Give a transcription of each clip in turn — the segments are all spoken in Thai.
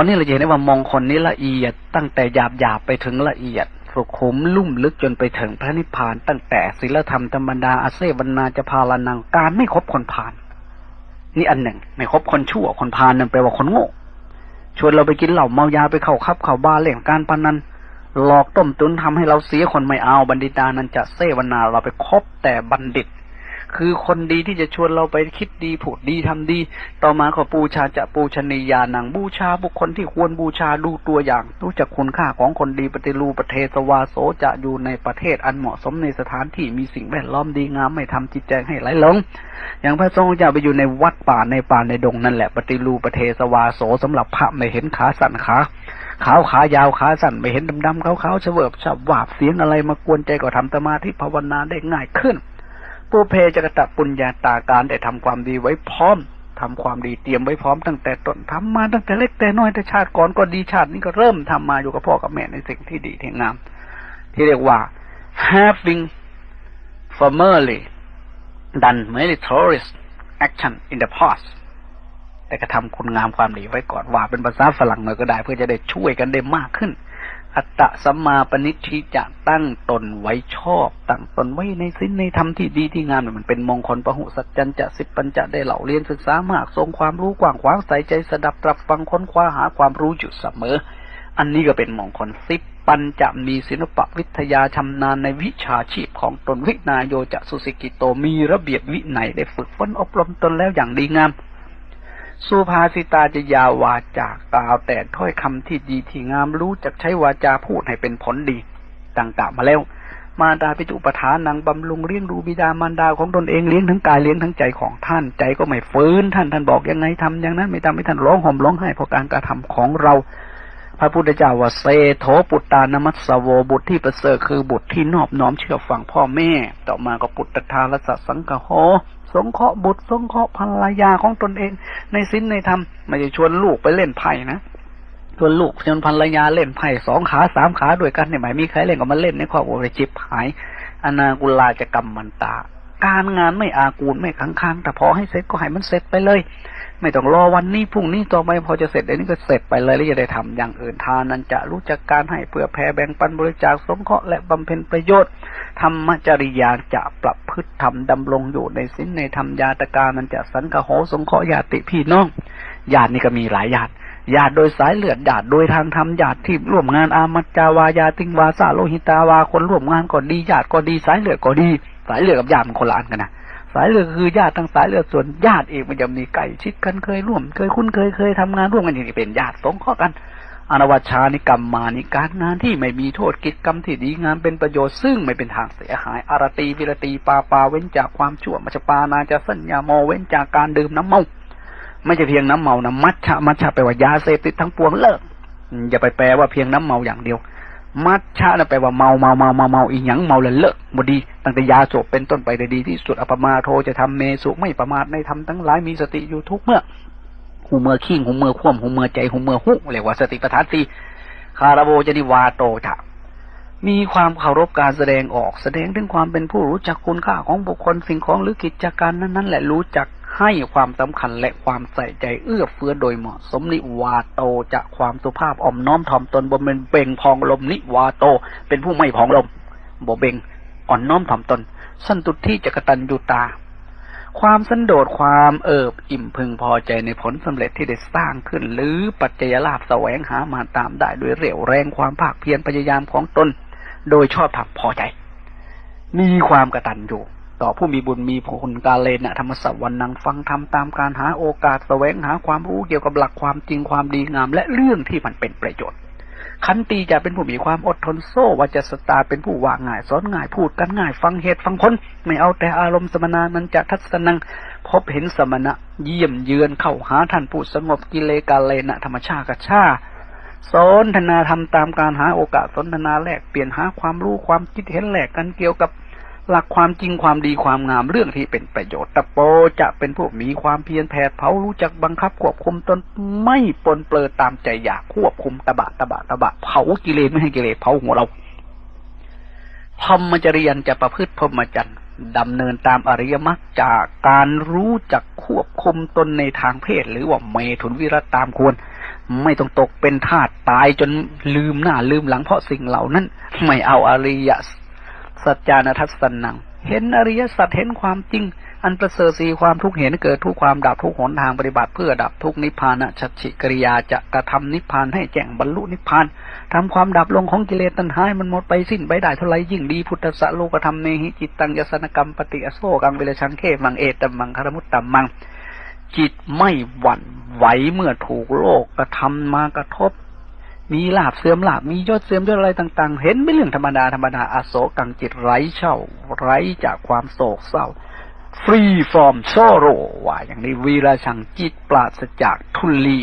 อนนี้เราจะเห็นได้ว่ามองคลนี้ละเอียด ตั้งแต่หยาบหยาบไปถึงละเอียดสุขุมลุ่มลึกจนไปถึงพระนิพพาน ตั้งแต่ศีลธรรมธรรมดาอาเซวนาจะพาลานังการไม่คบคนพาลนี่อันหนึ่ง ไม่คบคนชั่วคนพาลนั่นแปลว่าคนโง่ชวนเราไปกินเหล้าเมายาไปเข้าคับเข้าบ้าร์เล่นการพนันหลอกต้มตุนทำให้เราเสียคนไม่เอาบัณฑิตานั้นจะเสวนาเราไปคบแต่บัณฑิต คือคนดีที่จะชวนเราไปคิดดีพูดดีทำดี ต่อมาก็บูชาจะปูชนียานังบูชาบุคคลที่ควรบูชาดูตัวอย่าง รู้จักคุณค่าของคนดีปฏิรูประเทศวาโสจะอยู่ในประเทศอันเหมาะสมในสถานที่มีสิ่งแวดล้อมดีงามไม่ทำจิตใจให้ไหลหลง อย่างพระทรงจะไปอยู่ในวัดป่าในป่าในดงนั่นแหละปฏิรูประเทศวาโสสำหรับพระไม่เห็นขาสั่นขาขาวขายาวขาสั่นไม่เห็นดำๆขาวๆเฉวิบฉับวาบเสียงอะไรมากวนใจก็ทำสมาธิภาวนาได้ง่ายขึ้น ผู้เพจกตะปุญญาตาการได้ทำความดีไว้พร้อมทำความดีเตรียมไว้พร้อมตั้งแต่ต้นทำมาตั้งแต่เล็กแต่น้อยแต่ชาติก่อนก็ดีชาตินี้ก็เริ่มทำมาอยู่กับพ่อกับแม่ในสิ่งที่ดีที่งาม ที่เรียกว่า having formerly done meritorious action in the past แต่กระทำคุณงามความดีไว้ก่อนว่าเป็นภาษาฝรั่งหน่อยก็ได้เพื่อจะได้ช่วยกันได้มากขึ้น อัตตะสัมมาปณิชิจะตั้งตนไว้ชอบ ตั้งตนไว้ในสิ้นในธรรมที่ดีที่งามมันเป็นมงคลประหุสัจจันจะสิบปัญจะได้เหล่าเรียนศึกษามาก ทรงความรู้กว้างขวางใส่ใจสดับตรับฟังค้นคว้าหาความรู้อยู่เสมอ อันนี้ก็เป็นมงคลสิบปัญจะมีศิลปะวิทยาชำนาญในวิชาชีพของตนวินายโยจะสุสิกิโตมีระเบียบวินัยได้ฝึกฝนอบรมตนแล้วอย่างดีงาม สุภาสิตาจะยาววาจากล่าวแต่ถ้อยคำที่ดีที่งามรู้จักใช้วาจาพูดให้เป็นผลดีต่างๆมาแล้ว มาดาปิจุปทานนางบำรุงเลี้ยงดูบิดามารดาของตนเองเลี้ยงทั้งกายเลี้ยงทั้งใจของท่านใจก็ไม่ฟื้นท่านท่านบอกยังไงทำอย่างนั้น ไม่ทำให้ท่านร้องห่มร้องไห้เพราะการกระทำของเรา พระพุทธเจ้าว่าเซโถปุตตานมัสโวบุตรที่ประเสริฐคือบุตรที่นอบน้อมเชื่อฟังพ่อแม่ ต่อมาก็ปุตตทารสสังกโหสงเคราะห์บุตรสงเคราะห์ภรรยาของตนเอง ในสินในธรรมไม่ใช่ชวนลูกไปเล่นไพ่นะชวนลูกชวนภรรยาเล่นไพ่สองขาสามขาด้วยกันเนี่ยหมายมีใครเล่นก็มาเล่นในครอบครัวไปจิบหาย อนากุลาจะกรรมมันตา การงานไม่อากูลไม่ขังค้างแต่พอให้เสร็จก็ให้มันเสร็จไปเลย ไม่ต้องรอวันนี้พรุ่งนี้ต่อไปพอจะเสร็จเดี๋ยวนี้ก็เสร็จไปเลยแล้วจะได้ทำอย่างอื่นทานนั้นจะรู้จักการให้เพื่อแผ่แบ่งปันบริจาคสงเคราะห์และบำเพ็ญประโยชน์ธรรมจริยาจะประพฤติธรรมดำรงอยู่ในสิ้นในธรรมญาตการมันจะสังกโหสงเคราะห์ญาติพี่น้องญาตินี่ก็มีหลายญาติญาติโดยสายเลือดญาติโดยทางธรรมญาติที่ร่วมงานอามัจจาวายาติงวาซาโลหิตาวาคนร่วมงานก็ดีญาติก็ดีสายเลือดก็ดี สายเลือดกับญาติมันคนละอันกันนะสายเลือดคือญาติทั้งสายเลือดส่วนญาติเองมันจะมีไก่ชิดกันเคยร่วม เคยคุ้นเคยเคยทำงานร่วมกันอย่างนี้เป็นญาติสงเคราะห์กันอนวัชานิกรรมมานิการงานที่ไม่มีโทษกิจกรรมที่ดีงานเป็นประโยชน์ซึ่งไม่เป็นทางเสียหาย อารตีวิรตีปาปาเว้นจากความชั่วมัชปานาจะสัญญาโมเว้นจากการดื่มน้ำเมา ไม่ใช่เพียงน้ำเมานะมัชชะมัชชะแปลว่ายาเสพติดทั้งปวงเลิกอย่าไปแปลว่าเพียงน้ำเมาอย่างเดียว มัชชะนะแปลว่าเมาเมาเมาเมาเมาอีหยังเมาเลยเลิกบดี ตั้งแต่ยาโสบเป็นต้นไปได้ดีที่สุดอปมาโทจะทำเมสุไม่ประมาทในทำทั้งหลายมีสติอยู่ทุกเมื่อหูเมื่อขิงหูเมื่อคว่ำหูเมื่อใจหูเมื่อหุเรียกว่าสติปัฏฐานสี่คาราโบจะนิวาโตจะมีความเคารพการแสดงออกแสดงถึงความเป็นผู้รู้จักคุณค่าของบุคคลสิ่งของหรือกิจการนั้นๆแหละรู้จัก ให้ความสำคัญและความใส่ใจเอื้อเฟื้อโดยเหมาะสมนิวาโตจะความสุภาพอ่อมน้อมถ่อมตนบนเป็นเบ่งพองลมนิวาโต เป็นผู้ไม่พองลมบ่เบ่งอ่อนน้อมถ่อมตน สันตุที่จะกระตัญญูตา ความสันโดษความเอิบอิ่มพึงพอใจในผลสำเร็จที่ได้สร้างขึ้น หรือปัจจัยลาภแสวงหามาตามได้ด้วยเรี่ยวแรงความภาคเพียรพยายามของตน โดยชอบทำพอใจ มีความกระตันอยู่ ต่อผู้มีบุญมีผลกาเลนะธรรมสัวันนังฟังทำตามการหาโอกาสแสวงหาความรู้เกี่ยวกับหลักความจริงความดีงาม และเรื่องที่มันเป็นประโยชน์ ขันตีจะเป็นผู้มีความอดทนโซ่วาจะสตาเป็นผู้ว่าง่ายสอนง่ายพูดกันง่ายฟังเหตุฟังผลไม่เอาแต่อารมณ์สมนามันจะทัศนัง พบเห็นสมณะ เยี่ยมเยือนเข้าหาท่านผู้สงบกิเลกาเลนะธรรมชาติกชาสนทนาทำตามการหาโอกาสสนทนาแลกเปลี่ยนหาความรู้ความคิดเห็นแลกกันเกี่ยวกับ หลักความจริงความดีความงามเรื่องที่เป็นประโยชน์ตะโปจะเป็นผู้มีความเพียรแผดเผารู้จักบังคับควบคุมตนไม่ปนเปื้อตามใจอยากควบคุมตะบะตะบะตะบะเผากิเลสไม่ให้กิเลสเผาหัวเราธรมจริยันจะประพฤติพรหมจรรย์ดำเนินตามอริยมรรคจากการรู้จักควบคุมตนในทางเพศ หรือว่าเมถุนวิรัตตามควร ไม่ต้องตกเป็นทาสตายจนลืมหน้าลืมหลังเพราะสิ่งเหล่านั้น ไม่เอาอริย สัจจานัทัศนัง เห็นอริยสัจเห็นความจริง อันประเสริฐสีความทุกข์เห็นเกิดทุกความดับทุกหนทางปฏิบัติเพื่อดับทุกนิพพานะชัดฉิกริยาจะกระทำนิพพานให้แจ้งบรรลุนิพพานทำความดับลงของกิเลสตัณหาให้มันหมดไปสิ้นไปได้เท่าไรยิ่งดีพุทธะโลกธรรมเนหิจิตตังยสนกรรมปฏิอโศกังเวลชังเขมังเอตมังคารมุตตัมมังจิตไม่หวั่นไหวเมื่อถูกโลกกระทำมากระทบ มีลาบเสื่อมลาบมียศเสื่อมยศอะไรต่างๆ เห็นเป็นเรื่องธรรมดาธรรมดาอโศกังจิตไร้เช่า ไร้จากความโศกเศร้า free from sorrow ว่าอย่างนี้วีราชังจิตปราศจากทุลี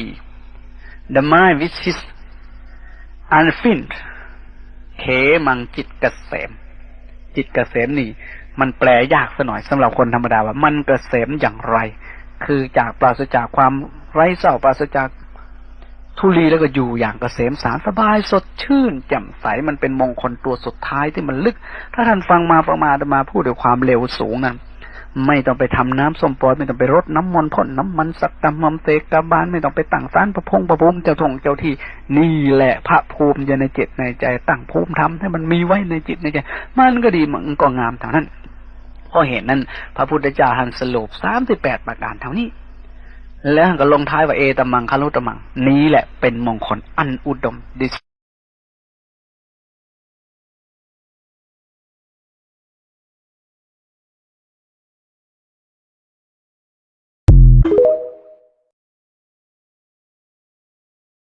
the mind which is unfilled เขมังจิตเกษม จิตเกษมนี่ มันแปลยากซะหน่อยสำหรับคนธรรมดาว่า มันเกษมอย่างไร คือจากปราศจากความไร้เศร้าปราศจาก ทุลีแล้วก็อยู่อย่างเกษมสารสบายสดชื่น แจ่มใสมันเป็นมงคลตัวสุดท้ายที่มันลึก ถ้าท่านฟังมาประมาณมาพูดด้วยความเร็วสูงนั้นไม่ต้องไปทำน้ำส้มปล่อยไม่ต้องไปรดน้ำมนต์พ่นน้ำมันสักกรรมมเตกบาลไม่ต้องไปตั้งสารประพงประภูมิเจ้าทงเจ้าที่ นี่แหละพระภูมิอยู่ในจิตในใจ ตั้งภูมิธรรมให้มันมีไว้ในจิตในใจ มันก็ดีมันก็งามเท่านั้นเพราะเหตุนั้น พระพุทธเจ้าหันสรุปสามสิบแปดประการเท่านี้ แล้วก็ลงท้ายว่าเอตมังคารุตมัง นี้แหละเป็นมงคลอันอุดม This